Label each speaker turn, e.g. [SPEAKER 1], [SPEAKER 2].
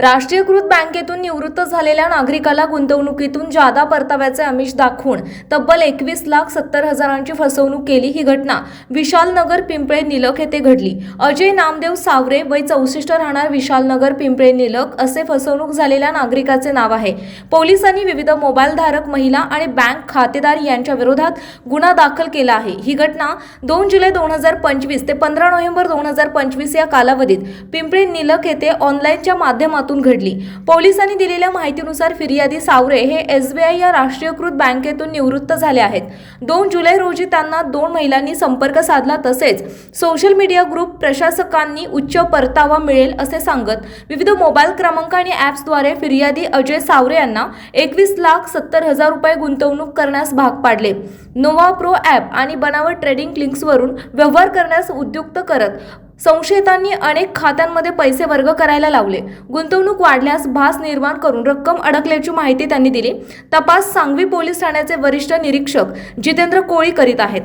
[SPEAKER 1] राष्ट्रीयकृत बँकेतून निवृत्त झालेल्या नागरिकाला गुंतवणुकीतून जादा परताव्याचे आमिष दाखवून तब्बल एकवीस लाख सत्तर हजारांची फसवणूक केली ही घटना विशालनगर पिंपळे निलक येथे घडली. अजय नामदेव सावरे वय चौसष्ट राहणार विशालनगर पिंपळे निलक असे फसवणूक झालेल्या नागरिकाचे नाव आहे. पोलिसांनी विविध मोबाईलधारक महिला आणि बँक खातेदार यांच्या विरोधात गुन्हा दाखल केला आहे. ही घटना दोन जुलै दोन हजार पंचवीस ते पंधरा नोव्हेंबर दोन हजार पंचवीस या कालावधीत पिंपळे निलख येथे ऑनलाईनच्या माध्यमातून घडली. पोलिसांनी दिलेल्या माहितीनुसार फिर्यादी सावरे हे एसबीआय या राष्ट्रीयकृत बँकेतून निवृत्त झाले आहेत. दोन जुलै रोजी त्यांना दोन महिलांनी संपर्क साधला तसेच सोशल मीडिया ग्रुप प्रशासकांनी उच्च परतावा मिळेल असे सांगत विविध मोबाईल क्रमांक आणि ॲप्सद्वारे फिर्यादी अजय सावरे यांना एकवीस लाख सत्तर हजार रुपये गुंतवणूक करण्यास भाग पाडले. नोवा प्रो ॲप आणि बनावट ट्रेडिंग लिंक्सवरून व्यवहार करण्यास उद्युक्त करत संशयितांनी अनेक खात्यांमध्ये पैसे वर्ग करायला लावले. गुंतवणूक वाढल्यास भास निर्माण करून रक्कम अडकल्याची माहिती त्यांनी दिली. तपास सांगवी पोलीस ठाण्याचे वरिष्ठ निरीक्षक जितेंद्र कोळी करीत आहेत.